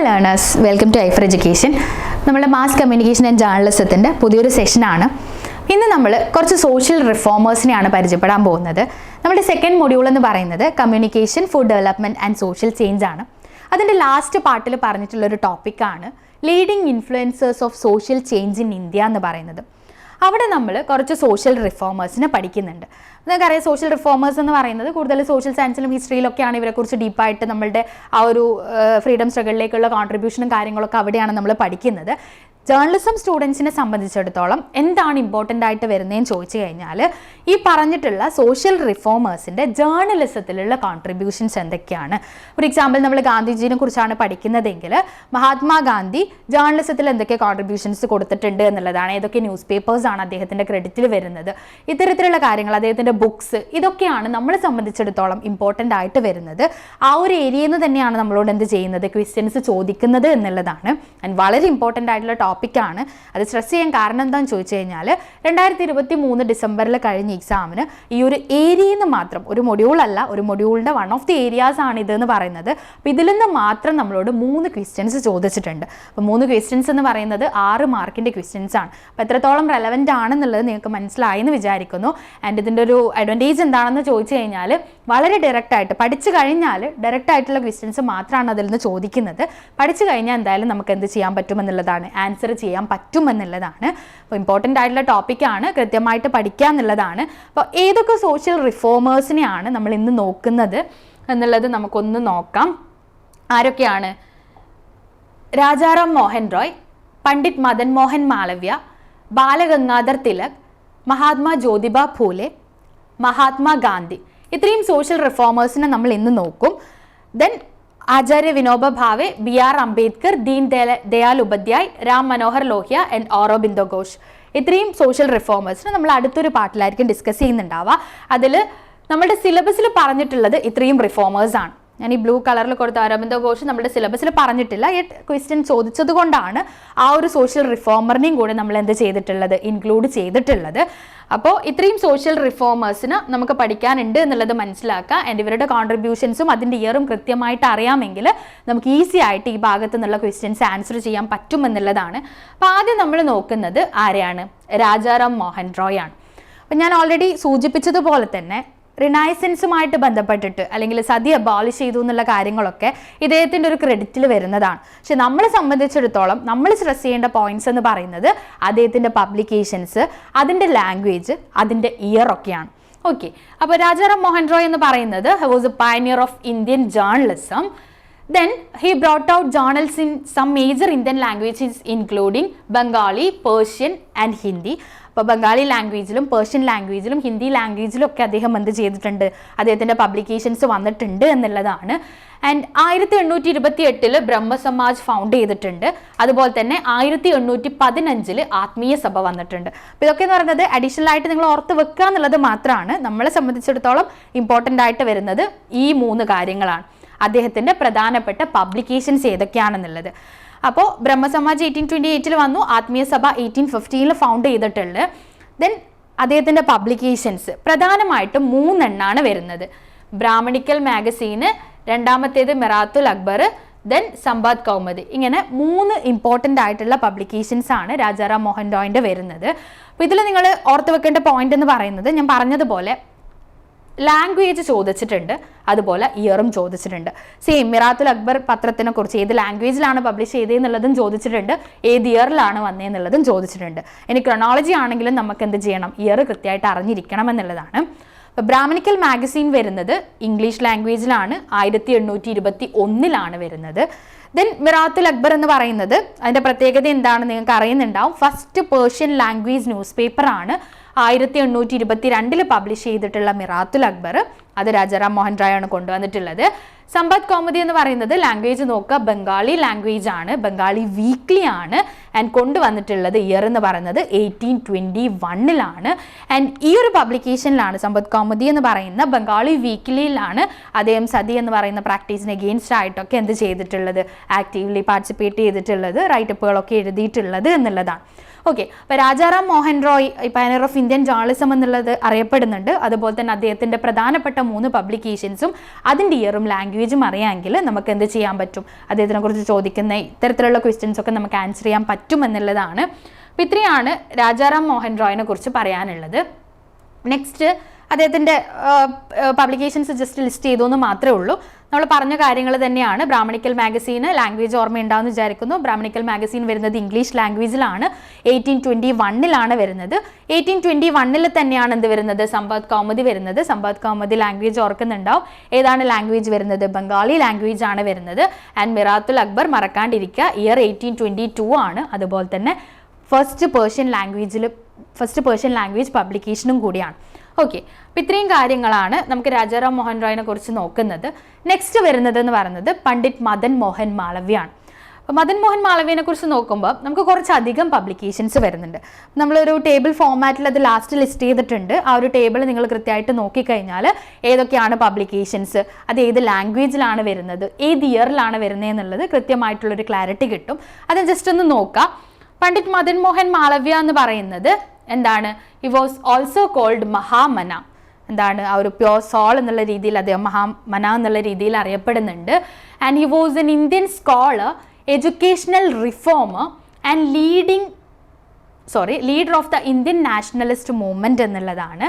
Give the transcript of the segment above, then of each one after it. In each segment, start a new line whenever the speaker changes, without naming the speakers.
Dear learners welcome to ഐഫർ education നമ്മുടെ mass communication and ജേർണലിസത്തിന്റെ പുതിയൊരു സെഷനാണ് ഇന്ന് നമ്മൾ കുറച്ച് സോഷ്യൽ റിഫോമേഴ്സിനെയാണ് പരിചയപ്പെടാൻ പോകുന്നത്. നമ്മുടെ സെക്കൻഡ് മൊഡ്യൂൾ എന്ന് പറയുന്നത് communication for development and social change ആണ്. അതിന്റെ ലാസ്റ്റ് പാർട്ടിൽ പറഞ്ഞിട്ടുള്ളൊരു ടോപ്പിക്കാണ് leading influencers of social change in India എന്ന് പറയുന്നത്. അവിടെ നമ്മൾ കുറച്ച് സോഷ്യൽ റിഫോമേഴ്സിനെ പഠിക്കുന്നുണ്ട്. നിങ്ങൾക്കറിയാം സോഷ്യൽ റിഫോമേഴ്സ് എന്ന് പറയുന്നത് കൂടുതൽ സോഷ്യൽ സയൻസിലും ഹിസ്റ്ററിയിലൊക്കെയാണ് ഇവരെക്കുറിച്ച് ഡീപ്പായിട്ട് നമ്മളുടെ ആ ഒരു ഫ്രീഡം സ്ട്രഗിളിലേക്കുള്ള കോൺട്രിബ്യൂഷനും കാര്യങ്ങളൊക്കെ അവിടെയാണ് നമ്മൾ പഠിക്കുന്നത്. ജേർണലിസം സ്റ്റുഡൻസിനെ സംബന്ധിച്ചിടത്തോളം എന്താണ് ഇമ്പോർട്ടന്റ് ആയിട്ട് വരുന്നതെന്ന് ചോദിച്ചു കഴിഞ്ഞാൽ ഈ പറഞ്ഞിട്ടുള്ള സോഷ്യൽ റിഫോമേഴ്സിന്റെ ജേർണലിസത്തിലുള്ള കോൺട്രിബ്യൂഷൻസ് എന്തൊക്കെയാണ്? ഫോർ എക്സാമ്പിൾ നമ്മൾ ഗാന്ധിജീനെ കുറിച്ചാണ് പഠിക്കുന്നതെങ്കിൽ മഹാത്മാഗാന്ധി ജേർണലിസത്തിൽ എന്തൊക്കെ കോൺട്രിബ്യൂഷൻസ് കൊടുത്തിട്ടുണ്ട് എന്നുള്ളതാണ്. ഏതൊക്കെ ന്യൂസ് പേപ്പേഴ്സാണ് അദ്ദേഹത്തിന്റെ ക്രെഡിറ്റിൽ വരുന്നത്. ഇത്തരത്തിലുള്ള കാര്യങ്ങൾ അദ്ദേഹത്തിന്റെ ബുക്സ് ഇതൊക്കെയാണ് നമ്മളെ സംബന്ധിച്ചിടത്തോളം ഇമ്പോർട്ടന്റ് ആയിട്ട് വരുന്നത്. ആ ഒരു ഏരിയയിൽ നിന്ന് തന്നെയാണ് നമ്മളോട് എന്ത് ചെയ്യുന്നത്? ക്വസ്റ്റ്യൻസ് ചോദിക്കുന്നത് എന്നുള്ളതാണ്. ആൻഡ് വളരെ ഇമ്പോർട്ടന്റ് ആയിട്ടുള്ള ടോപ്പിക്കാണ് അത് സ്ട്രെസ് ചെയ്യാൻ കാരണം എന്താണെന്ന് ചോദിച്ചു കഴിഞ്ഞാൽ രണ്ടായിരത്തി ഇരുപത്തി മൂന്ന് ഡിസംബറിൽ കഴിഞ്ഞ എക്സാമിന് ഈ ഒരു ഏരിയയിൽ നിന്ന് മാത്രം ഒരു മൊഡ്യൂൾ അല്ല ഒരു മൊഡ്യൂളിന്റെ വൺ ഓഫ് ദി ഏരിയാസ് ആണ് ഇതെന്ന് പറയുന്നത്. അപ്പോൾ ഇതിൽ നിന്ന് മാത്രം നമ്മളോട് മൂന്ന് ക്വസ്റ്റ്യൻസ് ചോദിച്ചിട്ടുണ്ട്. അപ്പോൾ മൂന്ന് ക്വസ്റ്റ്യൻസ് എന്ന് പറയുന്നത് ആറ് മാർക്കിന്റെ ക്വസ്റ്റ്യൻസ് ആണ്. അപ്പോൾ എത്രത്തോളം റെലവന്റ് ആണെന്നുള്ളത് നിങ്ങൾക്ക് മനസ്സിലായി എന്ന് വിചാരിക്കുന്നു. ആൻഡ് ഇതിന്റെ ഒരു അഡ്വാന്റേജ് എന്താണെന്ന് ചോദിച്ചു കഴിഞ്ഞാൽ വളരെ ഡയറക്റ്റായിട്ട് പഠിച്ചു കഴിഞ്ഞാൽ ഡയറക്റ്റ് ആയിട്ടുള്ള ക്വസ്റ്റ്യൻസ് മാത്രമാണ് അതിൽ നിന്ന് ചോദിക്കുന്നത്. പഠിച്ചു കഴിഞ്ഞാൽ എന്തായാലും നമുക്ക് എന്ത് ചെയ്യാൻ പറ്റുമെന്നുള്ളതാണ്. ആൻസർ ചെയ്യാൻ പറ്റുമെന്നുള്ളതാണ്. അപ്പോൾ ഇമ്പോർട്ടന്റ് ആയിട്ടുള്ള ടോപ്പിക്കാണ് കൃത്യമായിട്ട് പഠിക്കുക എന്നുള്ളതാണ്. അപ്പോൾ ഏതൊക്കെ സോഷ്യൽ റിഫോമേഴ്സിനെയാണ് നമ്മൾ ഇന്ന് നോക്കുന്നത് എന്നുള്ളത് നമുക്കൊന്ന് നോക്കാം. ആരൊക്കെയാണ്? രാജാറാം മോഹൻ റോയ് പണ്ഡിറ്റ് മദൻ മോഹൻ മാളവ്യ ബാലഗംഗാധർ തിലക് മഹാത്മാ ജ്യോതിബ ഫൂലെ മഹാത്മാ ഗാന്ധി ഇത്രയും സോഷ്യൽ റിഫോമേഴ്സിനെ നമ്മൾ ഇന്ന് നോക്കും. Then Acharya Vinoba Bhave B R Ambedkar Deen Daya- Dayal Upadhyay Ram Manohar Lohia and Aurobindo Ghosh. ഇത്രയും സോഷ്യൽ റിഫോമേഴ്സിനെ നമ്മൾ അടുത്തൊരു പാട്ടിലായിരിക്കും ഡിസ്കസ് ചെയ്യുന്നുണ്ടാവുക. അതിൽ നമ്മുടെ സിലബസിൽ പറഞ്ഞിട്ടുള്ളത് ഇത്രയും റിഫോമേഴ്സ് ആണ്. ഞാൻ ഈ ബ്ലൂ കളറിൽ കൊടുത്ത അരവിന്ദ ഘോഷ് നമ്മുടെ സിലബസിൽ പറഞ്ഞിട്ടില്ല. ഈ ക്വസ്റ്റ്യൻ ചോദിച്ചത് കൊണ്ടാണ് ആ ഒരു സോഷ്യൽ റിഫോമറിനെയും കൂടെ നമ്മൾ എന്ത് ചെയ്തിട്ടുള്ളത് ഇൻക്ലൂഡ് ചെയ്തിട്ടുള്ളത്. അപ്പോൾ ഇത്രയും സോഷ്യൽ റിഫോമേഴ്സിന് നമുക്ക് പഠിക്കാനുണ്ട് എന്നുള്ളത് മനസ്സിലാക്കുക. ആൻഡ് ഇവരുടെ കോൺട്രിബ്യൂഷൻസും അതിന്റെ ഇയറും കൃത്യമായിട്ട് അറിയാമെങ്കിൽ നമുക്ക് ഈസി ആയിട്ട് ഈ ഭാഗത്തു നിന്നുള്ള ക്വസ്റ്റ്യൻസ് ആൻസർ ചെയ്യാൻ പറ്റുമെന്നുള്ളതാണ് അപ്പോൾ ആദ്യം നമ്മൾ നോക്കുന്നത് ആരെയാണ്? രാജാറാം മോഹൻ റോയ് ആണ്. അപ്പം ഞാൻ ഓൾറെഡി സൂചിപ്പിച്ചതുപോലെ തന്നെ റിനൈസൻസുമായിട്ട് ബന്ധപ്പെട്ടിട്ട് അല്ലെങ്കിൽ സതി അബോളിഷ് ചെയ്തു എന്നുള്ള കാര്യങ്ങളൊക്കെ ഇദ്ദേഹത്തിന്റെ ഒരു ക്രെഡിറ്റിൽ വരുന്നതാണ്. പക്ഷെ നമ്മളെ സംബന്ധിച്ചിടത്തോളം നമ്മൾ സ്ട്രെസ് ചെയ്യേണ്ട പോയിന്റ്സ് എന്ന് പറയുന്നത് അദ്ദേഹത്തിന്റെ പബ്ലിക്കേഷൻസ് അതിന്റെ ലാംഗ്വേജ് അതിന്റെ ഇയർ ഒക്കെയാണ്. ഓക്കെ അപ്പോൾ രാജാറാം മോഹൻ റോയ് എന്ന് പറയുന്നത് was a pioneer of Indian journalism then he brought out journals in some major Indian languages including Bengali Persian and Hindi. അപ്പോൾ ബംഗാളി ലാംഗ്വേജിലും പേർഷ്യൻ ലാംഗ്വേജിലും ഹിന്ദി ലാംഗ്വേജിലും ഒക്കെ അദ്ദേഹം എന്ത് ചെയ്തിട്ടുണ്ട്? അദ്ദേഹത്തിന്റെ പബ്ലിക്കേഷൻസ് വന്നിട്ടുണ്ട് എന്നുള്ളതാണ്. ആൻഡ് ആയിരത്തി എണ്ണൂറ്റി ഇരുപത്തി എട്ടിൽ ബ്രഹ്മസമാജ് ഫൗണ്ട് ചെയ്തിട്ടുണ്ട്. അതുപോലെ തന്നെ ആയിരത്തി എണ്ണൂറ്റി പതിനഞ്ചിൽ ആത്മീയ സഭ വന്നിട്ടുണ്ട്. അപ്പോൾ ഇതൊക്കെ എന്ന് പറയുന്നത് അഡീഷണൽ ആയിട്ട് നിങ്ങൾ ഓർത്ത് വെക്കുക എന്നുള്ളത് മാത്രമാണ്. നമ്മളെ സംബന്ധിച്ചിടത്തോളം ഇമ്പോർട്ടന്റ് ആയിട്ട് വരുന്നത് ഈ മൂന്ന് കാര്യങ്ങളാണ്. അദ്ദേഹത്തിന്റെ പ്രധാനപ്പെട്ട പബ്ലിക്കേഷൻസ് ഏതൊക്കെയാണെന്നുള്ളത്. അപ്പോൾ ബ്രഹ്മസമാജ് എയ്റ്റീൻ ട്വന്റി എയ്റ്റിൽ വന്നു. ആത്മീയ സഭ എയ്റ്റീൻ ഫിഫ്റ്റീനിൽ ഫൗണ്ട് ചെയ്തിട്ടുണ്ട്. ദെൻ അദ്ദേഹത്തിന്റെ പബ്ലിക്കേഷൻസ് പ്രധാനമായിട്ടും മൂന്നെണ്ണാണ് വരുന്നത്. ബ്രാഹ്മണിക്കൽ മാഗസീന് രണ്ടാമത്തേത് മിറാത്തുൽ അക്ബർ ദെൻ സമ്പാദ് കൗമുദി ഇങ്ങനെ മൂന്ന് ഇമ്പോർട്ടന്റ് ആയിട്ടുള്ള പബ്ലിക്കേഷൻസ് ആണ് രാജാറാം മോഹൻ റോയിന്റെ വരുന്നത്. അപ്പോൾ ഇതിൽ നിങ്ങൾ ഓർത്ത് വെക്കേണ്ട പോയിന്റ് എന്ന് പറയുന്നത് ഞാൻ പറഞ്ഞതുപോലെ ലാംഗ്വേജ് ചോദിച്ചിട്ടുണ്ട്. അതുപോലെ ഇയറും ചോദിച്ചിട്ടുണ്ട്. സെയിം മിറാത്തുൽ അക്ബർ പത്രത്തിനെ കുറിച്ച് ഏത് ലാംഗ്വേജിലാണ് പബ്ലിഷ് ചെയ്തതെന്നുള്ളതും ചോദിച്ചിട്ടുണ്ട്. ഏത് ഇയറിലാണ് വന്നതെന്നുള്ളതും ചോദിച്ചിട്ടുണ്ട്. ഇനി ക്രൊണോളജി ആണെങ്കിലും നമുക്ക് എന്ത് ചെയ്യണം? ഇയർ കൃത്യമായിട്ട് അറിഞ്ഞിരിക്കണം എന്നുള്ളതാണ്. ബ്രാഹ്മണിക്കൽ മാഗസീൻ വരുന്നത് ഇംഗ്ലീഷ് ലാംഗ്വേജിലാണ് ആയിരത്തി എണ്ണൂറ്റി ഇരുപത്തി ഒന്നിലാണ് വരുന്നത്. ദെൻ മിറാത്തുൽ അക്ബർ എന്ന് പറയുന്നത് അതിന്റെ പ്രത്യേകത എന്താണെന്ന് നിങ്ങൾക്ക് അറിയുന്നുണ്ടാവും. ഫസ്റ്റ് പേർഷ്യൻ ലാംഗ്വേജ് ന്യൂസ് പേപ്പറാണ് ആയിരത്തി എണ്ണൂറ്റി ഇരുപത്തി രണ്ടിൽ പബ്ലിഷ് ചെയ്തിട്ടുള്ള മിറാത്തുൽ അക്ബർ അത് രാജാറാം മോഹൻ റായ് ആണ് കൊണ്ടുവന്നിട്ടുള്ളത്. സമ്പത്ത് കോമഡി എന്ന് പറയുന്നത് ലാംഗ്വേജ് നോക്കുക ബംഗാളി ലാംഗ്വേജ് ആണ് ബംഗാളി വീക്ക്ലി ആണ് ആൻഡ് കൊണ്ടുവന്നിട്ടുള്ളത് ഇയർ എന്ന് പറയുന്നത് എയ്റ്റീൻ ട്വന്റി വണ്ണിലാണ് ആൻഡ് ഈ ഒരു പബ്ലിക്കേഷനിലാണ് സമ്പത്ത് കോമഡി എന്ന് പറയുന്ന ബംഗാളി വീക്ക്ലിയിലാണ് അദ്ദേഹം സതി എന്ന് പറയുന്ന പ്രാക്ടീസിന് എഗെയിൻസ്റ്റ് ആയിട്ടൊക്കെ എന്ത് ചെയ്തിട്ടുള്ളത് ആക്റ്റീവ്ലി പാർട്ടിസിപ്പേറ്റ് ചെയ്തിട്ടുള്ളത് റൈറ്റപ്പുകളൊക്കെ എഴുതിയിട്ടുള്ളത് എന്നുള്ളതാണ്. ഓക്കെ അപ്പോൾ Rajaram Mohan Roy pioneer of Indian journalism എന്നുള്ളത് അറിയപ്പെടുന്നുണ്ട്. അതുപോലെ തന്നെ അദ്ദേഹത്തിന്റെ പ്രധാനപ്പെട്ട മൂന്ന് പബ്ലിക്കേഷൻസും അതിന്റെ ഇയറും ലാംഗ്വേജും അറിയാമെങ്കിൽ നമുക്ക് എന്ത് ചെയ്യാൻ പറ്റും? അദ്ദേഹത്തിനെക്കുറിച്ച് ചോദിക്കുന്ന ഇത്തരത്തിലുള്ള ക്വസ്റ്റ്യൻസ് ഒക്കെ നമുക്ക് ആൻസർ ചെയ്യാൻ പറ്റും എന്നുള്ളതാണ്. അപ്പോൾ ഇത്രയാണ് രാജാറാം മോഹൻ റോയിനെ കുറിച്ച് പറയാനുള്ളത്. നെക്സ്റ്റ് അദ്ദേഹത്തിന്റെ പബ്ലിക്കേഷൻസ് ജസ്റ്റ് ലിസ്റ്റ് ചെയ്തു എന്ന് മാത്രമേ ഉള്ളൂ. നമ്മൾ പറഞ്ഞ കാര്യങ്ങൾ തന്നെയാണ്. ബ്രാഹ്മണിക്കൽ മാഗസീന് ലാംഗ്വേജ് ഓർമ്മയുണ്ടാവുമെന്ന് വിചാരിക്കുന്നു. ബ്രാഹ്മണിക്കൽ മാഗസീൻ വരുന്നത് ഇംഗ്ലീഷ് ലാംഗ്വേജിലാണ് എയ്റ്റീൻ ട്വന്റി വണ്ണിലാണ് വരുന്നത്. എയ്റ്റീൻ ട്വന്റി വണ്ണിൽ തന്നെയാണ് എന്ത് വരുന്നത്? സമ്പാദ് കൗമുദി വരുന്നത്. സമ്പാദ് കൗമുദി ലാംഗ്വേജ് ഓർക്കുന്നുണ്ടാവും. ഏതാണ് ലാംഗ്വേജ് വരുന്നത്? ബംഗാളി ലാംഗ്വേജ് ആണ് വരുന്നത്. ആൻഡ് മിറാത്തുൽ അക്ബർ മറക്കാണ്ടിരിക്കുക. ഇയർ എയ്റ്റീൻ ട്വന്റി ടു ആണ്. അതുപോലെ തന്നെ ഫസ്റ്റ് പേർഷ്യൻ ലാംഗ്വേജിൽ ഫസ്റ്റ് പേർഷ്യൻ ലാംഗ്വേജ് പബ്ലിക്കേഷനും കൂടിയാണ്. ഓക്കെ അപ്പോൾ ഇത്രയും കാര്യങ്ങളാണ് നമുക്ക് രാജാറാം മോഹൻ റോയിനെ കുറിച്ച് നോക്കുന്നത്. നെക്സ്റ്റ് വരുന്നത് എന്ന് പറയുന്നത് പണ്ഡിറ്റ് മദൻ മോഹൻ മാളവ്യാണ്. അപ്പോൾ മദൻ മോഹൻ മാളവ്യനെ കുറിച്ച് നോക്കുമ്പോൾ നമുക്ക് കുറച്ചധികം പബ്ലിക്കേഷൻസ് വരുന്നുണ്ട്. നമ്മളൊരു ടേബിൾ ഫോമാറ്റിൽ അത് ലാസ്റ്റ് ലിസ്റ്റ് ചെയ്തിട്ടുണ്ട്. ആ ഒരു ടേബിൾ നിങ്ങൾ കൃത്യമായിട്ട് നോക്കിക്കഴിഞ്ഞാൽ ഏതൊക്കെയാണ് പബ്ലിക്കേഷൻസ് അത് ഏത് ലാംഗ്വേജിലാണ് വരുന്നത് ഏത് ഇയറിലാണ് വരുന്നത് എന്നുള്ളത് കൃത്യമായിട്ടുള്ളൊരു ക്ലാരിറ്റി കിട്ടും. അത് ജസ്റ്റ് ഒന്ന് നോക്കാം. പണ്ഡിറ്റ് മദൻ മോഹൻ മാളവ്യ എന്ന് പറയുന്നത് എന്താണ്? He was also called Mahamana എന്താണ്? ആ ഒരു പ്യോർ സോൾ എന്നുള്ള രീതിയിൽ അദ്ദേഹം മഹാമന എന്നുള്ള രീതിയിൽ അറിയപ്പെടുന്നുണ്ട്. And he was an Indian scholar educational reformer and leading sorry leader of the Indian nationalist movement എന്നുള്ളതാണ്.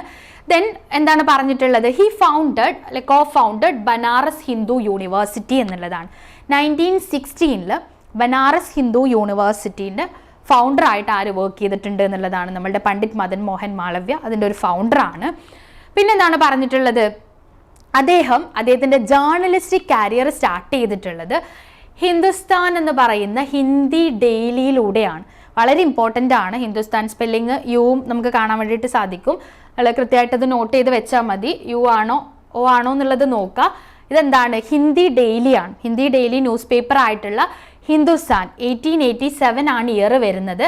ദെൻ എന്താണ് പറഞ്ഞിട്ടുള്ളത്? ഹി ഫൗണ്ടഡ് അല്ലെ co founded Banaras Hindu university എന്നുള്ളതാണ് നയന്റീൻ സിക്സ്റ്റീനിൽ ബനാറസ് ഹിന്ദു യൂണിവേഴ്സിറ്റീന്റെ ഫൗണ്ടറായിട്ട് ആര് വർക്ക് ചെയ്തിട്ടുണ്ട് എന്നുള്ളതാണ് നമ്മളുടെ പണ്ഡിറ്റ് മദൻ മോഹൻ മാളവ്യ അതിന്റെ ഒരു ഫൗണ്ടറാണ് പിന്നെന്താണ് പറഞ്ഞിട്ടുള്ളത്? അദ്ദേഹം അദ്ദേഹത്തിന്റെ ജേർണലിസ്റ്റിക് കരിയർ സ്റ്റാർട്ട് ചെയ്തിട്ടുള്ളത് ഹിന്ദുസ്ഥാൻ എന്ന് പറയുന്ന ഹിന്ദി ഡെയിലിയിലൂടെയാണ്. വളരെ ഇമ്പോർട്ടന്റ് ആണ് ഹിന്ദുസ്ഥാൻ സ്പെല്ലിങ് യുവും നമുക്ക് കാണാൻ വേണ്ടിയിട്ട് സാധിക്കും. നമ്മൾ കൃത്യമായിട്ട് അത് നോട്ട് ചെയ്ത് വെച്ചാൽ മതി. യു ആണോ ഓ ആണോ എന്നുള്ളത് നോക്കുക ഇതെന്താണ്? ഹിന്ദി ഡെയിലിയാണ്. ഹിന്ദി ഡെയിലി ന്യൂസ് പേപ്പർ ആയിട്ടുള്ള ഹിന്ദുസ്ഥാൻ എയ്റ്റീൻ എയ്റ്റി സെവൻ ആണ് ഇയർ വരുന്നത്.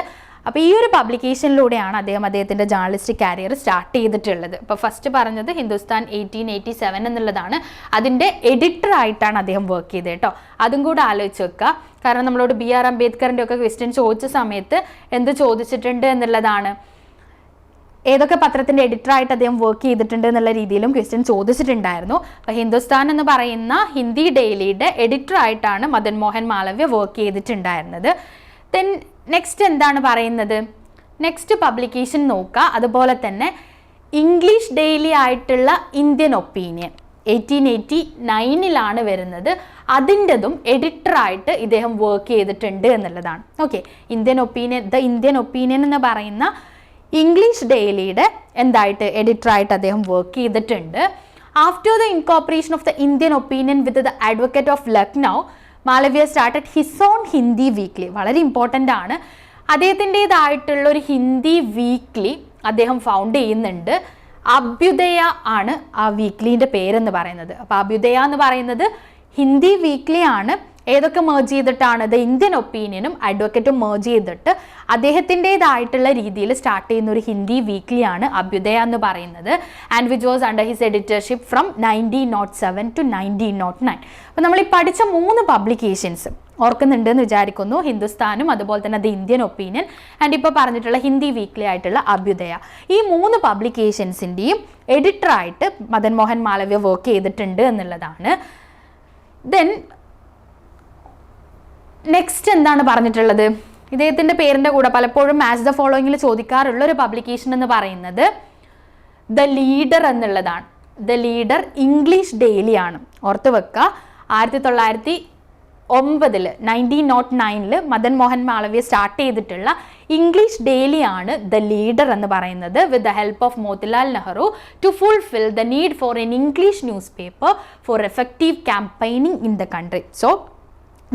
അപ്പോൾ ഈ ഒരു പബ്ലിക്കേഷനിലൂടെയാണ് അദ്ദേഹം അദ്ദേഹത്തിന്റെ ജേർണലിസ്റ്റിക് കരിയർ സ്റ്റാർട്ട് ചെയ്തിട്ടുള്ളത്. അപ്പോൾ ഫസ്റ്റ് പറഞ്ഞത് ഹിന്ദുസ്ഥാൻ എയ്റ്റീൻ എയ്റ്റി സെവൻ എന്നുള്ളതാണ് അതിന്റെ എഡിറ്ററായിട്ടാണ് അദ്ദേഹം വർക്ക് ചെയ്തത് കേട്ടോ. അതും കൂടെ ആലോചിച്ച് വെക്കുക കാരണം നമ്മളോട് ബി ആർ അംബേദ്കറിന്റെ ഒക്കെ ക്വസ്റ്റ്യൻ ചോദിച്ച സമയത്ത് എന്ത് ചോദിച്ചിട്ടുണ്ട് എന്നുള്ളതാണ്. ഏതൊക്കെ പത്രത്തിന്റെ എഡിറ്ററായിട്ട് അദ്ദേഹം വർക്ക് ചെയ്തിട്ടുണ്ട് എന്നുള്ള രീതിയിലും ക്വസ്റ്റ്യൻ ചോദിച്ചിട്ടുണ്ടായിരുന്നു. അപ്പോൾ ഹിന്ദുസ്ഥാൻ എന്ന് പറയുന്ന ഹിന്ദി ഡെയിലിയുടെ എഡിറ്റർ ആയിട്ടാണ് മദൻ മോഹൻ മാളവ്യ വർക്ക് ചെയ്തിട്ടുണ്ടായിരുന്നത്. ദെൻ നെക്സ്റ്റ് എന്താണ് പറയുന്നത്? നെക്സ്റ്റ് പബ്ലിക്കേഷൻ നോക്കുക. അതുപോലെ തന്നെ ഇംഗ്ലീഷ് ഡെയിലി ആയിട്ടുള്ള ഇന്ത്യൻ ഒപ്പീനിയൻ എയ്റ്റീൻ എയ്റ്റി നയനിലാണ് വരുന്നത്. അതിന്റെതും എഡിറ്ററായിട്ട് ഇദ്ദേഹം വർക്ക് ചെയ്തിട്ടുണ്ട് എന്നുള്ളതാണ്. Okay Indian Opinion the Indian Opinion എന്ന് പറയുന്ന ഇംഗ്ലീഷ് ഡെയിലിയുടെ എന്തായിട്ട് എഡിറ്ററായിട്ട് അദ്ദേഹം വർക്ക് ചെയ്തിട്ടുണ്ട്. After the incorporation of the Indian Opinion with the Advocate of Lucknow Malaviya started his own Hindi weekly വളരെ ഇമ്പോർട്ടന്റ് ആണ്. അദ്ദേഹത്തിന്റെതായിട്ടുള്ള ഒരു ഹിന്ദി വീക്ക്ലി അദ്ദേഹം ഫൗണ്ട് ചെയ്യുന്നുണ്ട്. അഭ്യുദയ ആണ് ആ വീക്ക്ലിന്റെ പേരെന്ന് പറയുന്നത്. അപ്പോൾ അഭ്യുദയ എന്ന് പറയുന്നത് ഹിന്ദി വീക്ക്ലി ആണ്. ഏതൊക്കെ മേർജ് ചെയ്തിട്ടാണ്? ദ ഇന്ത്യൻ ഒപ്പീനിയനും അഡ്വക്കറ്റും മേർജ് ചെയ്തിട്ട് അദ്ദേഹത്തിന്റെതായിട്ടുള്ള രീതിയിൽ സ്റ്റാർട്ട് ചെയ്യുന്ന ഒരു ഹിന്ദി വീക്ക്ലിയാണ് അഭ്യുദയ എന്ന് പറയുന്നത്. And which was under his editorship from nineteen nought seven to nineteen nought nine അപ്പോൾ നമ്മൾ ഈ പഠിച്ച മൂന്ന് പബ്ലിക്കേഷൻസ് ഓർക്കുന്നുണ്ട് എന്ന് വിചാരിക്കുന്നു. ഹിന്ദുസ്ഥാനും അതുപോലെ തന്നെ ദ ഇന്ത്യൻ ഒപ്പീനിയൻ ആൻഡ് ഇപ്പോൾ പറഞ്ഞിട്ടുള്ള ഹിന്ദി വീക്ക്ലി ആയിട്ടുള്ള അഭ്യുദയ. ഈ മൂന്ന് പബ്ലിക്കേഷൻസിന്റെയും എഡിറ്ററായിട്ട് മദൻ മോഹൻ മാളവ്യ വർക്ക് ചെയ്തിട്ടുണ്ട് എന്നുള്ളതാണ്. ദെൻ നെക്സ്റ്റ് എന്താണ് പറഞ്ഞിട്ടുള്ളത്? ഇദ്ദേഹത്തിന്റെ പേരിന്റെ കൂടെ പലപ്പോഴും മാച്ച് ദ ഫോളോയിങ്ങിൽ ചോദിക്കാറുള്ള ഒരു പബ്ലിക്കേഷൻ എന്ന് പറയുന്നത് ദ ലീഡർ എന്നുള്ളതാണ്. ദ ലീഡർ ഇംഗ്ലീഷ് ഡെയിലി ആണ്. ഓർത്ത് വെക്കുക ആയിരത്തി തൊള്ളായിരത്തി ഒമ്പതിൽ നയന്റീൻ നോട്ട് നയനിൽ മദൻ മോഹൻ മാളവ്യ സ്റ്റാർട്ട് ചെയ്തിട്ടുള്ള ഇംഗ്ലീഷ് ഡെയിലി ആണ് ദ ലീഡർ എന്ന് പറയുന്നത്. With the help of Motilal Nehru to fulfil the need for an English newspaper for effective campaigning in the country so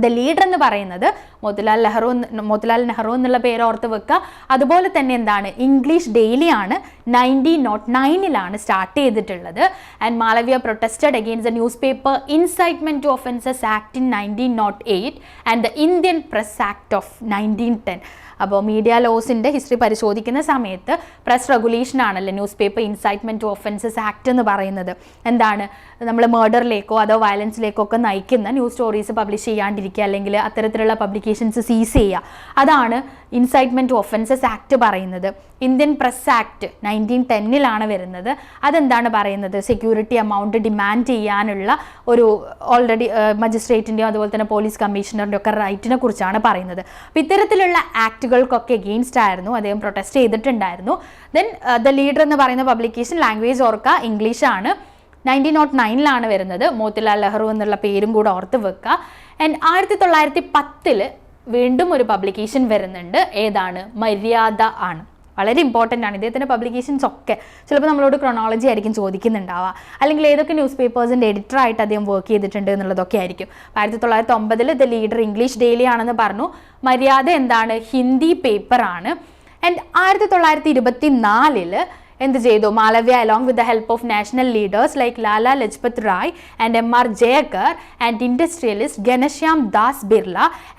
the Leader എന്ന് പറയുന്നത് മോത്തിലാൽ നെഹ്റു മോത്തിലാൽ നെഹ്റു എന്നുള്ള പേര് ഓർത്ത് വെക്കുക. അതുപോലെ തന്നെ എന്താണ്? ഇംഗ്ലീഷ് ഡെയിലി ആണ് നയന്റീൻ നോട്ട് നയനിലാണ് സ്റ്റാർട്ട് ചെയ്തിട്ടുള്ളത്. And Malaviya protested against the newspaper incitement to offences act in nineteen nought eight and the Indian press act of nineteen ten അപ്പോൾ മീഡിയ ലോസിന്റെ ഹിസ്റ്ററി പരിശോധിക്കുന്ന സമയത്ത് പ്രസ് റെഗുലേഷൻ ആണല്ലോ newspaper incitement to offences act എന്ന് പറയുന്നത്. എന്താണ്? നമ്മൾ മേർഡറിലേക്കോ അതോ വയലൻസിലേക്കോ ഒക്കെ നയിക്കുന്ന ന്യൂസ് സ്റ്റോറീസ് പബ്ലിഷ് ചെയ്യാണ്ടിരിക്കുക ചെയ്യാതിരിക്കുക അല്ലെങ്കിൽ അത്തരത്തിലുള്ള പബ്ലിക്കേഷൻസ് സീസ് ചെയ്യുക. അതാണ് ഇൻസൈറ്റ്മെന്റ് ഒഫൻസസ് ആക്ട് പറയുന്നത്. ഇന്ത്യൻ പ്രസ് ആക്ട് നയന്റീൻ ടെന്നിലാണ് വരുന്നത്. അതെന്താണ് പറയുന്നത്? സെക്യൂരിറ്റി എമൗണ്ട് ഡിമാൻഡ് ചെയ്യാനുള്ള ഒരു ഓൾറെഡി മജിസ്ട്രേറ്റിന്റെയും അതുപോലെ തന്നെ പോലീസ് കമ്മീഷണറിന്റെ ഒക്കെ റൈറ്റിനെ കുറിച്ചാണ് പറയുന്നത്. അപ്പോൾ ഇത്തരത്തിലുള്ള ആക്ടുകൾക്കൊക്കെ എഗെയിൻസ്റ്റ് ആയിരുന്നു. അദ്ദേഹം പ്രൊട്ടസ്റ്റ് ചെയ്തിട്ടുണ്ടായിരുന്നു. ദെൻ ദ ലീഡർ എന്ന് പറയുന്ന പബ്ലിക്കേഷൻ ലാംഗ്വേജ് ഓർക്കുക ഇംഗ്ലീഷാണ് നയന്റീൻ നോട്ട് നയനിലാണ് വരുന്നത്. മോത്തിലാൽ നെഹ്റു എന്നുള്ള പേരും കൂടെ ഓർത്ത് വെക്കുക. ആൻഡ് ആയിരത്തി തൊള്ളായിരത്തി പത്തിൽ വീണ്ടും ഒരു പബ്ലിക്കേഷൻ വരുന്നുണ്ട്. ഏതാണ്? മര്യാദ ആണ്. വളരെ ഇമ്പോർട്ടന്റ് ആണ്. ഇദ്ദേഹത്തിന്റെ പബ്ലിക്കേഷൻസ് ഒക്കെ ചിലപ്പോൾ നമ്മളോട് ക്രൊണോളജി ആയിരിക്കും ചോദിക്കുന്നുണ്ടാവുക അല്ലെങ്കിൽ ഏതൊക്കെ ന്യൂസ് പേപ്പേഴ്സിന്റെ എഡിറ്ററായിട്ട് അദ്ദേഹം വർക്ക് ചെയ്തിട്ടുണ്ട് എന്നുള്ളതൊക്കെ ആയിരിക്കും. ആയിരത്തി തൊള്ളായിരത്തി ഒമ്പതിൽ ലീഡർ ഇംഗ്ലീഷ് ഡെയിലി ആണെന്ന് പറഞ്ഞു. മര്യാദ എന്താണ്? ഹിന്ദി പേപ്പറാണ് ആൻഡ് ആയിരത്തി തൊള്ളായിരത്തി ഇരുപത്തി നാലിൽ എന്ത് ചെയ്തു? Malaviya along with the help of national leaders like Lala Lajpat Rai and M R Jayakar and industrialist Ghanshyam Das Birla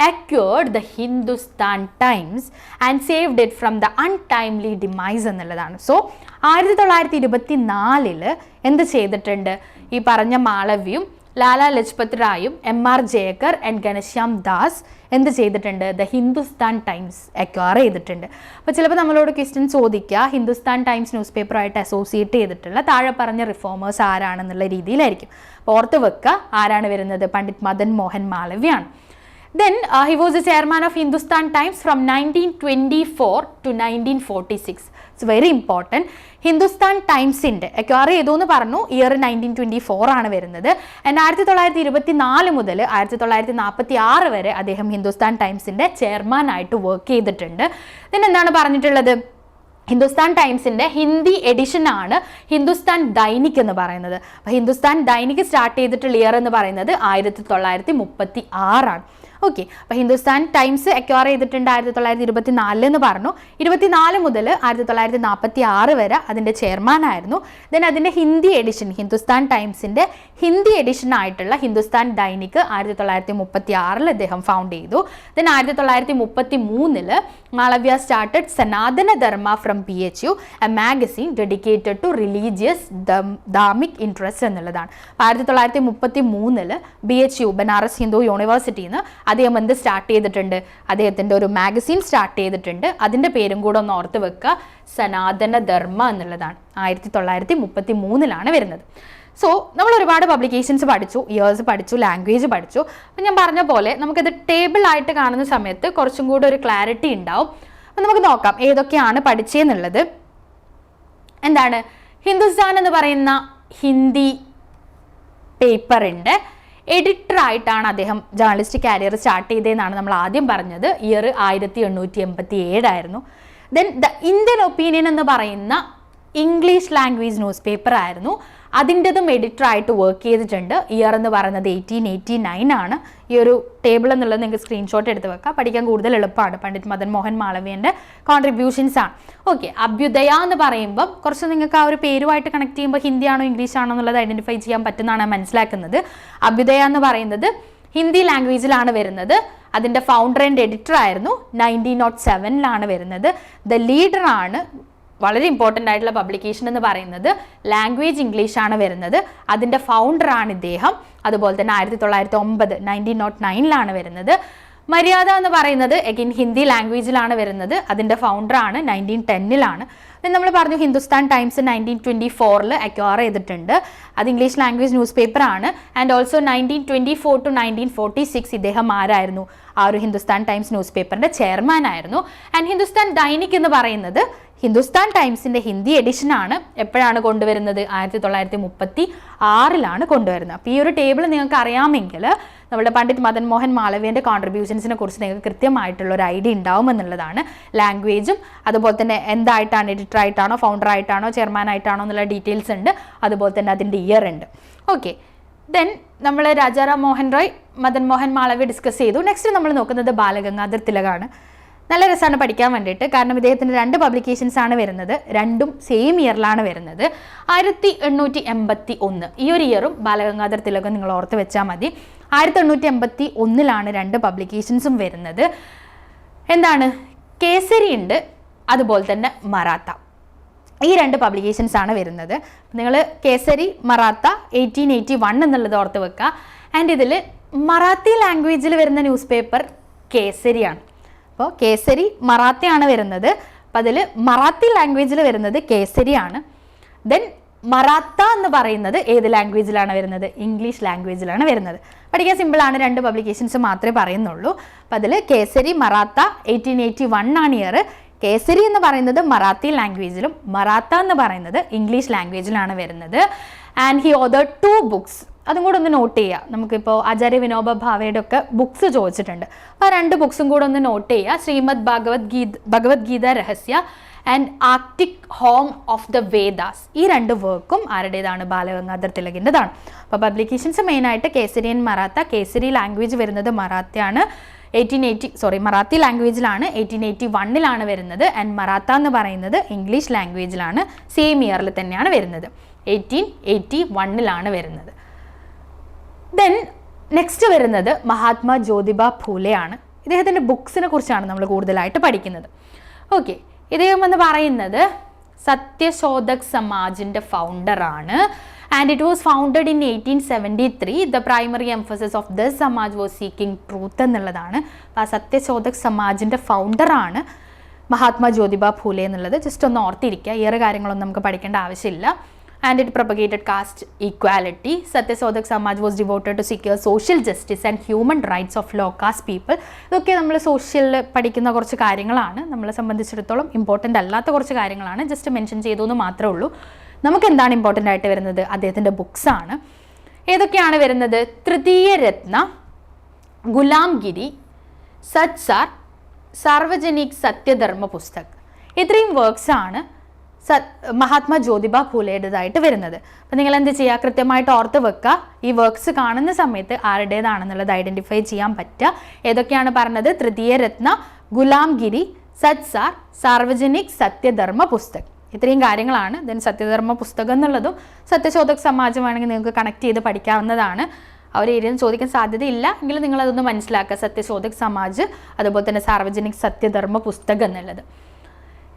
acquired the Hindustan Times and saved it from the untimely demise എന്നുള്ളതാണ്. So ആയിരത്തി തൊള്ളായിരത്തി ഇരുപത്തി നാലിൽ എന്ത് ചെയ്തിട്ടുണ്ട്? ഈ പറഞ്ഞ മാളവ്യയും Lala Lajpat റായും M R Jayakar and Ghanshyam Das എന്ത് ചെയ്തിട്ടുണ്ട്? ദ ഹിന്ദുസ്ഥാൻ ടൈംസ് അക്വയർ ചെയ്തിട്ടുണ്ട്. അപ്പോൾ ചിലപ്പോൾ നമ്മളോട് ക്വസ്റ്റ്യൻ ചോദിക്കുക ഹിന്ദുസ്ഥാൻ ടൈംസ് ന്യൂസ് പേപ്പറായിട്ട് അസോസിയേറ്റ് ചെയ്തിട്ടുള്ള താഴെ പറഞ്ഞ റിഫോമേഴ്സ് ആരാണെന്നുള്ള രീതിയിലായിരിക്കും. അപ്പോൾ ഓർത്ത് വെക്കുക ആരാണ് വരുന്നത്? Pandit Madan Mohan മാളവ്യാണ്. Then he was a chairman of Hindustan Times from nineteen twenty four to nineteen forty six it's very important Hindustan ടൈംസിന്റെ acquire ചെയ്തു എന്ന് പറഞ്ഞു ഇയർ നയന്റീൻ ട്വന്റി ഫോർ ആണ് വരുന്നത്. ആൻഡ് ആയിരത്തി തൊള്ളായിരത്തി ഇരുപത്തി നാല് മുതൽ ആയിരത്തി തൊള്ളായിരത്തി നാൽപ്പത്തി ആറ് വരെ അദ്ദേഹം ഹിന്ദുസ്ഥാൻ ടൈംസിന്റെ ചെയർമാൻ ആയിട്ട് വർക്ക് ചെയ്തിട്ടുണ്ട്. ദെൻ എന്താണ് പറഞ്ഞിട്ടുള്ളത്? ഹിന്ദുസ്ഥാൻ ടൈംസിന്റെ ഹിന്ദി എഡിഷൻ ആണ് ഹിന്ദുസ്ഥാൻ ദൈനിക് എന്ന് പറയുന്നത്. അപ്പോൾ ഹിന്ദുസ്ഥാൻ ദൈനിക് സ്റ്റാർട്ട് ചെയ്തിട്ടുള്ള ഇയർ എന്ന് പറയുന്നത് ആയിരത്തി തൊള്ളായിരത്തി മുപ്പത്തി ആറാണ് ഓക്കെ അപ്പോൾ ഹിന്ദുസ്ഥാൻ ടൈംസ് അക്വയർ ചെയ്തിട്ടുണ്ട് ആയിരത്തി തൊള്ളായിരത്തി ഇരുപത്തി നാലിൽ എന്ന് പറഞ്ഞു. ഇരുപത്തിനാല് മുതൽ ആയിരത്തി തൊള്ളായിരത്തി നാൽപ്പത്തി ആറ് വരെ അതിന്റെ ചെയർമാൻ ആയിരുന്നു. ദെൻ അതിന്റെ ഹിന്ദി എഡിഷൻ ഹിന്ദുസ്ഥാൻ ടൈംസിന്റെ ഹിന്ദി എഡിഷൻ ആയിട്ടുള്ള ഹിന്ദുസ്ഥാൻ ദൈനിക് ആയിരത്തി തൊള്ളായിരത്തി മുപ്പത്തി ആറിൽ അദ്ദേഹം ഫൗണ്ട് ചെയ്തു. ദെൻ ആയിരത്തി തൊള്ളായിരത്തി മുപ്പത്തി മൂന്നിൽ Malaviya started Sanatana Dharma from P H U a magazine dedicated to religious dharmik interest എന്നുള്ളതാണ്. ആയിരത്തി തൊള്ളായിരത്തി മുപ്പത്തി മൂന്നിൽ B H U Banaras Hindu യൂണിവേഴ്സിറ്റിയിൽ നിന്ന് അദ്ദേഹം എന്ത് സ്റ്റാർട്ട് ചെയ്തിട്ടുണ്ട്? അദ്ദേഹത്തിന്റെ ഒരു മാഗസിൻ സ്റ്റാർട്ട് ചെയ്തിട്ടുണ്ട്. അതിന്റെ പേരും കൂടെ ഒന്ന് ഓർത്ത് വെക്കുക. സനാതന ധർമ്മ എന്നുള്ളതാണ്. ആയിരത്തി തൊള്ളായിരത്തി മുപ്പത്തി മൂന്നിലാണ് വരുന്നത്. സോ നമ്മൾ ഒരുപാട് പബ്ലിക്കേഷൻസ് പഠിച്ചു ഇയേഴ്സ് പഠിച്ചു ലാംഗ്വേജ് പഠിച്ചു. അപ്പം ഞാൻ പറഞ്ഞ പോലെ നമുക്കത് ടേബിൾ ആയിട്ട് കാണുന്ന സമയത്ത് കുറച്ചും കൂടെ ഒരു ക്ലാരിറ്റി ഉണ്ടാവും. അപ്പം നമുക്ക് നോക്കാം ഏതൊക്കെയാണ് പഠിച്ചതെന്നുള്ളത് എന്താണ്? ഹിന്ദുസ്ഥാൻ എന്ന് പറയുന്ന ഹിന്ദി പേപ്പറിന്റെ എഡിറ്ററായിട്ടാണ് അദ്ദേഹം ജേർണലിസ്റ്റ് കാരിയർ സ്റ്റാർട്ട് ചെയ്തതെന്നാണ് നമ്മൾ ആദ്യം പറഞ്ഞത്. ഇയർ ആയിരത്തി എണ്ണൂറ്റി എൺപത്തി ഏഴായിരുന്നു ദെൻ ദ ഇന്ത്യൻ ഒപ്പീനിയൻ എന്ന് പറയുന്ന ഇംഗ്ലീഷ് ലാംഗ്വേജ് ന്യൂസ് പേപ്പർ ആയിരുന്നു. അതിന്റെതും എഡിറ്ററായിട്ട് വർക്ക് ചെയ്തിട്ടുണ്ട്. ഇയർ എന്ന് പറയുന്നത് എയ്റ്റീൻ എയ്റ്റി നയൻ ആണ്. ഈ ഒരു ടേബിൾ എന്നുള്ളത് നിങ്ങൾക്ക് സ്ക്രീൻഷോട്ട് എടുത്ത് വെക്കാം. പഠിക്കാൻ കൂടുതൽ എളുപ്പമാണ്. പണ്ഡിറ്റ് മദൻ മോഹൻ മാളവ്യന്റെ കോൺട്രിബ്യൂഷൻസ് ആണ്. ഓക്കെ അഭ്യുദയ എന്ന് പറയുമ്പം കുറച്ച് നിങ്ങൾക്ക് ആ ഒരു പേരുമായിട്ട് കണക്ട് ചെയ്യുമ്പോൾ ഹിന്ദിയാണോ ഇംഗ്ലീഷ് ആണോ എന്നുള്ളത് ഐഡന്റിഫൈ ചെയ്യാൻ പറ്റുന്നതാണ് മനസ്സിലാക്കുന്നത്. അഭ്യുദയ എന്ന് പറയുന്നത് ഹിന്ദി ലാംഗ്വേജിലാണ് വരുന്നത്. അതിന്റെ ഫൗണ്ടർ ആൻഡ് എഡിറ്റർ ആയിരുന്നു. നയന്റീൻ നോട്ട് സെവനിലാണ് വരുന്നത്. ദ ലീഡറാണ് വളരെ ഇമ്പോർട്ടന്റ് ആയിട്ടുള്ള പബ്ലിക്കേഷൻ എന്ന് പറയുന്നത് ലാംഗ്വേജ് ഇംഗ്ലീഷ് ആണ് വരുന്നത്. അതിന്റെ ഫൗണ്ടറാണ് ഇദ്ദേഹം. അതുപോലെ തന്നെ ആയിരത്തി തൊള്ളായിരത്തി ഒമ്പത് നയന്റീൻ നോട്ട് നയനിലാണ് വരുന്നത്. മര്യാദ എന്ന് പറയുന്നത് അഗെയിൻ ഹിന്ദി ലാംഗ്വേജിലാണ് വരുന്നത്. അതിന്റെ ഫൗണ്ടറാണ് നയന്റീൻ ടെന്നിലാണ് നമ്മൾ പറഞ്ഞു ഹിന്ദുസ്ഥാൻ ടൈംസ് നയന്റീൻ ട്വന്റി ഫോറിൽ അക്വയർ ചെയ്തിട്ടുണ്ട്. അത് ഇംഗ്ലീഷ് ലാംഗ്വേജ് ന്യൂസ് പേപ്പർ ആണ്. And also nineteen twenty four to nineteen forty six ഇദ്ദേഹം ആരായിരുന്നു? ആ ഒരു ഹിന്ദുസ്ഥാൻ ടൈംസ് ന്യൂസ് പേപ്പറിന്റെ ചെയർമാൻ ആയിരുന്നു. ആൻഡ് ഹിന്ദുസ്ഥാൻ ദൈനിക് എന്ന് പറയുന്നത് ഹിന്ദുസ്ഥാൻ ടൈംസിന്റെ ഹിന്ദി എഡിഷൻ ആണ് എപ്പോഴാണ് കൊണ്ടുവരുന്നത്? ആയിരത്തി തൊള്ളായിരത്തി മുപ്പത്തി ആറിലാണ് കൊണ്ടുവരുന്നത്. അപ്പോൾ ഈ ഒരു ടേബിൾ നിങ്ങൾക്ക് അറിയാമെങ്കിൽ നമ്മുടെ പണ്ഡിറ്റ് മദൻ മോഹൻ മാളവ്യന്റെ കോൺട്രിബ്യൂഷൻസിനെ കുറിച്ച് നിങ്ങൾക്ക് കൃത്യമായിട്ടുള്ള ഒരു ഐഡിയ ഉണ്ടാവും എന്നുള്ളതാണ് ലാംഗ്വേജും അതുപോലെ തന്നെ എന്തായിട്ടാണ് എഡിറ്റർ ആയിട്ടാണോ ഫൗണ്ടർ ആയിട്ടാണോ ചെയർമാൻ ആയിട്ടാണോ എന്നുള്ള ഡീറ്റെയിൽസ് ഉണ്ട്. അതുപോലെ തന്നെ അതിന്റെ ഇയർ ഉണ്ട്. ഓക്കെ ദെൻ നമ്മൾ രാജാറാം മോഹൻ റോയ് മദൻ മോഹൻ മാളവ്യ ഡിസ്കസ് ചെയ്തു. നെക്സ്റ്റ് നമ്മൾ നോക്കുന്നത് ബാലഗംഗാധർ തിലകാണ്. നല്ല രസമാണ് പഠിക്കാൻ വേണ്ടിയിട്ട്. കാരണം ഇദ്ദേഹത്തിന്റെ രണ്ട് പബ്ലിക്കേഷൻസ് ആണ് വരുന്നത്. രണ്ടും സെയിം ഇയറിലാണ് വരുന്നത് ആയിരത്തി എണ്ണൂറ്റി എൺപത്തി ഒന്ന് ഈ ഒരു ഇയറും ബാലഗംഗാധർ തിലകം നിങ്ങൾ ഓർത്ത് വെച്ചാൽ മതി. ആയിരത്തി എണ്ണൂറ്റി എൺപത്തി ഒന്നിലാണ് രണ്ട് പബ്ലിക്കേഷൻസും വരുന്നത്. എന്താണ്? കേസരി ഉണ്ട് അതുപോലെ തന്നെ മറാത്ത. ഈ രണ്ട് പബ്ലിക്കേഷൻസ് ആണ് വരുന്നത്. നിങ്ങൾ Kesari Maratha eighteen eighty one എന്നുള്ളത് ഓർത്ത് വെക്കുക. ആൻഡ് ഇതിൽ മറാത്തി ലാംഗ്വേജിൽ വരുന്ന ന്യൂസ് പേപ്പർ കേസരിയാണ്. അപ്പോൾ കേസരി മറാത്തിയാണ് വരുന്നത്. അപ്പോൾ അതിൽ മറാത്തി ലാംഗ്വേജിൽ വരുന്നത് കേസരിയാണ്. ദെൻ മറാത്ത എന്ന് പറയുന്നത് ഏത് ലാംഗ്വേജിലാണ് വരുന്നത്? ഇംഗ്ലീഷ് ലാംഗ്വേജിലാണ് വരുന്നത്. പഠിക്കാൻ സിമ്പിളാണ് രണ്ട് പബ്ലിക്കേഷൻസ് മാത്രമേ പറയുന്നുള്ളൂ. അപ്പം അതിൽ Kesari Maratha eighteen eighty one ആണ് ഇയർ കേസരി എന്ന് പറയുന്നത് മറാത്തി ലാംഗ്വേജിലും മറാത്ത എന്ന് പറയുന്നത് ഇംഗ്ലീഷ് ലാംഗ്വേജിലാണ് വരുന്നത്. And he authored two books അതും കൂടെ ഒന്ന് നോട്ട് ചെയ്യുക നമുക്കിപ്പോൾ ആചാര്യ വിനോബ ഭാവയുടെ ഒക്കെ ബുക്സ് ചോദിച്ചിട്ടുണ്ട്. അപ്പോൾ ആ രണ്ട് ബുക്സും കൂടെ ഒന്ന് നോട്ട് ചെയ്യുക ശ്രീമദ് ഭഗവത്ഗീത ഭഗവത്ഗീത രഹസ്യ and Arctic home of the Vedas ഈ രണ്ട് വർക്കും ആരുടേതാണ്? ബാലഗംഗാധർ തിലകിന്റെതാണ് അപ്പോൾ പബ്ലിക്കേഷൻസ് മെയിനായിട്ട് കേസരിയൻ മറാത്ത കേസരി ലാംഗ്വേജ് വരുന്നത് മറാത്തയാണ്. എയ്റ്റീൻ എയ്റ്റി സോറി മറാത്തി ലാംഗ്വേജിലാണ് എയ്റ്റീൻ എയ്റ്റി വണ്ണിലാണ് വരുന്നത്. ആൻഡ് മറാത്ത എന്ന് പറയുന്നത് ഇംഗ്ലീഷ് ലാംഗ്വേജിലാണ് സെയിം ഇയറിൽ തന്നെയാണ് വരുന്നത്. എയ്റ്റീൻ എയ്റ്റി വണ്ണിലാണ് വരുന്നത്. ദെൻ നെക്സ്റ്റ് വരുന്നത് മഹാത്മാ ജ്യോതിബ ഫൂലെയാണ്. ഇദ്ദേഹത്തിന്റെ ബുക്സിനെ കുറിച്ചാണ് നമ്മൾ കൂടുതലായിട്ട് പഠിക്കുന്നത്. ഓക്കെ ഇദ്ദേഹം എന്ന് പറയുന്നത് സത്യശോധക് സമാജിന്റെ ഫൗണ്ടറാണ് and it was founded in eighteen seventy three the primary emphasis of the Samaj was seeking truth എന്നുള്ളതാണ്. ആ സത്യശോധക് സമാജിന്റെ ഫൗണ്ടറാണ് മഹാത്മാ ജ്യോതിബ ഫൂലെ എന്നുള്ളത്. ജസ്റ്റ് ഒന്ന് ഓർത്തിരിക്കുക. ഏറെ കാര്യങ്ങളൊന്നും നമുക്ക് പഠിക്കേണ്ട ആവശ്യമില്ല. And it propagated caste equality Satyashodhak Samaj was devoted to secure social justice and human rights of low caste people ഇതൊക്കെ നമ്മൾ സോഷ്യലിൽ പഠിക്കുന്ന കുറച്ച് കാര്യങ്ങളാണ്. നമ്മളെ സംബന്ധിച്ചിടത്തോളം ഇമ്പോർട്ടന്റ് അല്ലാത്ത കുറച്ച് കാര്യങ്ങളാണ്. ജസ്റ്റ് മെൻഷൻ ചെയ്തു എന്ന് മാത്രമേ ഉള്ളൂ. നമുക്ക് എന്താണ് ഇമ്പോർട്ടന്റ് ആയിട്ട് വരുന്നത്? അദ്ദേഹത്തിന്റെ ബുക്സാണ് ഏതൊക്കെയാണ് വരുന്നത്? തൃതീയ രത്ന ഗുലാംഗിരി സത്സാർ സാർവജനിക് സത്യധർമ്മ പുസ്തക്. ഇത്രയും വർക്ക്സ് ആണ്. സ മഹാത്മാ ജ്യോതിബ ഫൂലെയുടേതായിട്ട് വരുന്നത്. അപ്പം നിങ്ങൾ എന്ത് ചെയ്യുക? കൃത്യമായിട്ട് ഓർത്ത് വെക്കുക. ഈ വർക്ക്സ് കാണുന്ന സമയത്ത് ആരുടേതാണെന്നുള്ളത് ഐഡന്റിഫൈ ചെയ്യാൻ പറ്റുക. ഏതൊക്കെയാണ് പറഞ്ഞത്? തൃതീയ രത്ന ഗുലാംഗിരി സത്സാർ സാർവജനിക് സത്യധർമ്മ പുസ്തക്. ഇത്രയും കാര്യങ്ങളാണ്. ദെൻ സത്യധർമ്മ പുസ്തകം എന്നുള്ളതും സത്യശോധക് സമാജം വേണമെങ്കിൽ നിങ്ങൾക്ക് കണക്ട് ചെയ്ത് പഠിക്കാവുന്നതാണ്. അവർ ഏരിയ ചോദിക്കാൻ സാധ്യതയില്ല. എങ്കിലും നിങ്ങളതൊന്ന് മനസ്സിലാക്കുക. സത്യശോധക് സമാജ് അതുപോലെ തന്നെ സാർവജനിക് സത്യധർമ്മ പുസ്തകം എന്നുള്ളത്.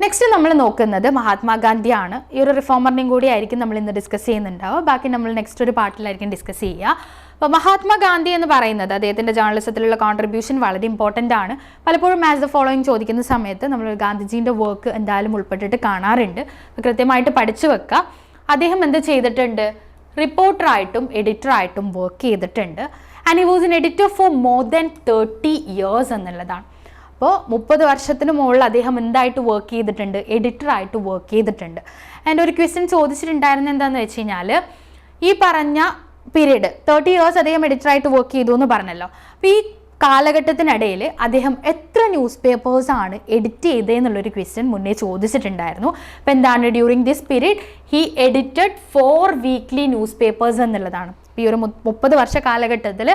നെക്സ്റ്റ് നമ്മൾ നോക്കുന്നത് മഹാത്മാഗാന്ധിയാണ്. ഈ ഒരു റിഫോമറിനെയും കൂടി ആയിരിക്കും നമ്മൾ ഇന്ന് ഡിസ്കസ് ചെയ്യുന്നുണ്ടാവുക. ബാക്കി നമ്മൾ നെക്സ്റ്റ് ഒരു പാർട്ടിലായിരിക്കും ഡിസ്കസ് ചെയ്യുക. അപ്പോൾ മഹാത്മാഗാന്ധി എന്ന് പറയുന്നത് അദ്ദേഹത്തിന്റെ ജേർണലിസത്തിലുള്ള കോൺട്രിബ്യൂഷൻ വളരെ ഇമ്പോർട്ടന്റ് ആണ്. പലപ്പോഴും ആസ് ദ ഫോളോയിങ് ചോദിക്കുന്ന സമയത്ത് നമ്മൾ ഗാന്ധിജീന്റെ വർക്ക് എന്തായാലും ഉൾപ്പെട്ടിട്ട് കാണാറുണ്ട്. കൃത്യമായിട്ട് പഠിച്ചു വെക്കുക അദ്ദേഹം എന്ത് ചെയ്തിട്ടുണ്ട്? റിപ്പോർട്ടറായിട്ടും എഡിറ്ററായിട്ടും വർക്ക് ചെയ്തിട്ടുണ്ട്. And he was an editor for more than thirty years എന്നുള്ളതാണ്. അപ്പോൾ മുപ്പത് വർഷത്തിന് മുകളിൽ അദ്ദേഹം എന്തായിട്ട് വർക്ക് ചെയ്തിട്ടുണ്ട്? എഡിറ്ററായിട്ട് വർക്ക് ചെയ്തിട്ടുണ്ട്. ആൻഡ് ഒരു ക്വസ്റ്റ്യൻ ചോദിച്ചിട്ടുണ്ടായിരുന്നത് എന്താണെന്ന് വെച്ച് കഴിഞ്ഞാൽ ഈ പറഞ്ഞ പീരീഡ് തേർട്ടി ഇയേഴ്സ് അദ്ദേഹം എഡിറ്ററായിട്ട് വർക്ക് ചെയ്തു എന്ന് പറഞ്ഞല്ലോ. അപ്പോൾ ഈ കാലഘട്ടത്തിനിടയിൽ അദ്ദേഹം എത്ര ന്യൂസ് പേപ്പേഴ്സാണ് എഡിറ്റ് ചെയ്തതെന്നുള്ളൊരു ക്വസ്റ്റ്യൻ മുന്നേ ചോദിച്ചിട്ടുണ്ടായിരുന്നു. അപ്പോൾ എന്താണ് during this period he edited four weekly newspapers എന്നുള്ളതാണ് ഈ ഒരു മുപ്പത് വർഷ കാലഘട്ടത്തിൽ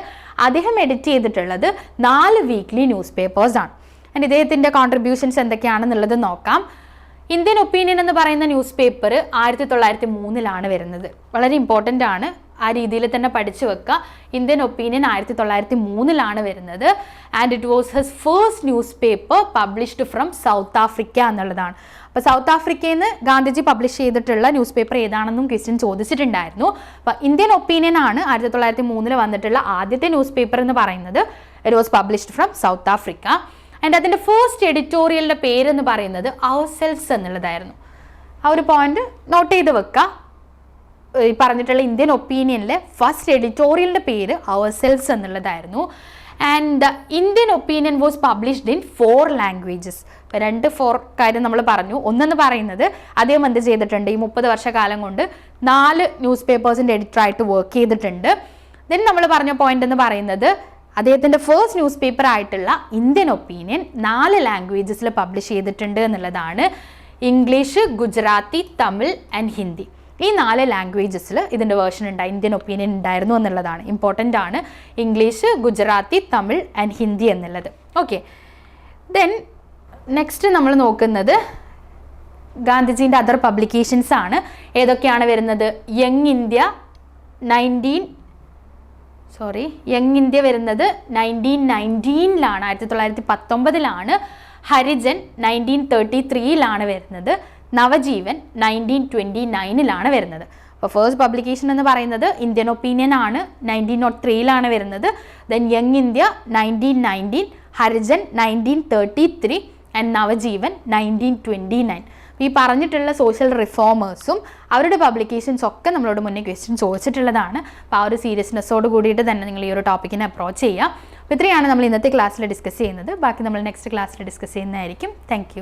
അദ്ദേഹം എഡിറ്റ് ചെയ്തിട്ടുള്ളത് നാല് വീക്ക്ലി ന്യൂസ് പേപ്പേഴ്സാണ് ആൻഡ് ഇദ്ദേഹത്തിന്റെ കോൺട്രിബ്യൂഷൻസ് എന്തൊക്കെയാണെന്നുള്ളത് നോക്കാം. ഇന്ത്യൻ ഒപ്പീനിയൻ എന്ന് പറയുന്ന ന്യൂസ് പേപ്പർ ആയിരത്തി തൊള്ളായിരത്തി മൂന്നിലാണ് വരുന്നത്. വളരെ ഇമ്പോർട്ടന്റ് ആണ്. ആ രീതിയിൽ തന്നെ പഠിച്ചു വെക്കുക. ഇന്ത്യൻ ഒപ്പീനിയൻ ആയിരത്തി തൊള്ളായിരത്തി മൂന്നിലാണ് വരുന്നത്. And it was his first newspaper published from South Africa എന്നുള്ളതാണ്. അപ്പോൾ സൗത്ത് ആഫ്രിക്കയിൽ നിന്ന് ഗാന്ധിജി പബ്ലിഷ് ചെയ്തിട്ടുള്ള ന്യൂസ് പേപ്പർ ഏതാണെന്നും ക്വസ്റ്റ്യൻ ചോദിച്ചിട്ടുണ്ടായിരുന്നു. അപ്പോൾ ഇന്ത്യൻ ഒപ്പീനിയൻ ആണ് ആയിരത്തി തൊള്ളായിരത്തി മൂന്നിൽ വന്നിട്ടുള്ള ആദ്യത്തെ ന്യൂസ് പേപ്പർ എന്ന് പറയുന്നത്. It was published from South Africa and അതിന്റെ ഫസ്റ്റ് എഡിറ്റോറിയലിന്റെ പേരെന്ന് പറയുന്നത് അവർ സെൽസ് എന്നുള്ളതായിരുന്നു. ആ ഒരു പോയിന്റ് നോട്ട് ചെയ്ത് വെക്കുക ഈ പറഞ്ഞിട്ടുള്ള ഇന്ത്യൻ ഒപ്പീനിയനിലെ ഫസ്റ്റ് എഡിറ്റോറിയലിന്റെ പേര് അവർ സെൽസ് എന്നുള്ളതായിരുന്നു and Indian Opinion was published in four languages രണ്ട് ഫോർ കാര്യം നമ്മൾ പറഞ്ഞു. ഒന്നെന്ന് പറയുന്നത് അദ്ദേഹം എന്ത് ചെയ്തിട്ടുണ്ട്? ഈ മുപ്പത് വർഷക്കാലം കൊണ്ട് നാല് ന്യൂസ് പേപ്പേഴ്സിന്റെ എഡിറ്ററായിട്ട് വർക്ക് ചെയ്തിട്ടുണ്ട്. ദെൻ നമ്മൾ പറഞ്ഞ പോയിന്റ് എന്ന് പറയുന്നത് അദ്ദേഹത്തിന്റെ ഫേസ്റ്റ് ന്യൂസ് പേപ്പർ ആയിട്ടുള്ള ഇന്ത്യൻ ഒപ്പീനിയൻ നാല് ലാംഗ്വേജസിൽ പബ്ലിഷ് ചെയ്തിട്ടുണ്ട് എന്നുള്ളതാണ് ഇംഗ്ലീഷ് ഗുജറാത്തി തമിഴ് ആൻഡ് ഹിന്ദി ഈ നാല് ലാംഗ്വേജസിൽ ഇതിന്റെ വേർഷൻ ഉണ്ടായി ഇന്ത്യൻ ഒപ്പീനിയൻ ഉണ്ടായിരുന്നു എന്നുള്ളതാണ്. ഇമ്പോർട്ടന്റ് ആണ്. ഇംഗ്ലീഷ് ഗുജറാത്തി തമിഴ് ആൻഡ് ഹിന്ദി എന്നുള്ളത്. ഓക്കെ ദെൻ നെക്സ്റ്റ് നമ്മൾ നോക്കുന്നത് ഗാന്ധിജീന്റെ അതർ പബ്ലിക്കേഷൻസ് ആണ്. ഏതൊക്കെയാണ് വരുന്നത്? Young India nineteen sorry young India വരുന്നത് നയന്റീൻ നയന്റീനിലാണ് ആയിരത്തി തൊള്ളായിരത്തി പത്തൊമ്പതിലാണ് ഹരിജൻ നയന്റീൻ തേർട്ടി ത്രീയിലാണ് വരുന്നത്. നവജീവൻ നയന്റീൻ ട്വന്റി നയനിലാണ് വരുന്നത്. അപ്പോൾ ഫേസ്റ്റ് പബ്ലിക്കേഷൻ എന്ന് പറയുന്നത് ഇന്ത്യൻ ഒപ്പീനിയൻ ആണ് നയന്റീൻ നോട്ട് ത്രീയിലാണ് വരുന്നത്. Then Young India nineteen nineteen Harijan nineteen thirty three and Navajivan nineteen twenty nine ഈ പറഞ്ഞിട്ടുള്ള സോഷ്യൽ റിഫോമേഴ്സും അവരുടെ പബ്ലിക്കേഷൻസ് ഒക്കെ നമ്മളോട് മുന്നേ ക്വസ്റ്റ്യൻ ചോദിച്ചിട്ടുള്ളതാണ്. അപ്പോൾ ആ ഒരു സീരിയസ്നെസ്സോട് കൂടിയിട്ട് തന്നെ നിങ്ങൾ ഈ ഒരു ടോപ്പിക്കിനെ അപ്രോച്ച് ചെയ്യുക. അപ്പോൾ ഇത്രയാണ് നമ്മൾ ഇന്നത്തെ ക്ലാസ്സിൽ ഡിസ്കസ് ചെയ്യുന്നത്. ബാക്കി നമ്മൾ നെക്സ്റ്റ് ക്ലാസ്സിൽ ഡിസ്കസ് ചെയ്യുന്നതായിരിക്കും. താങ്ക്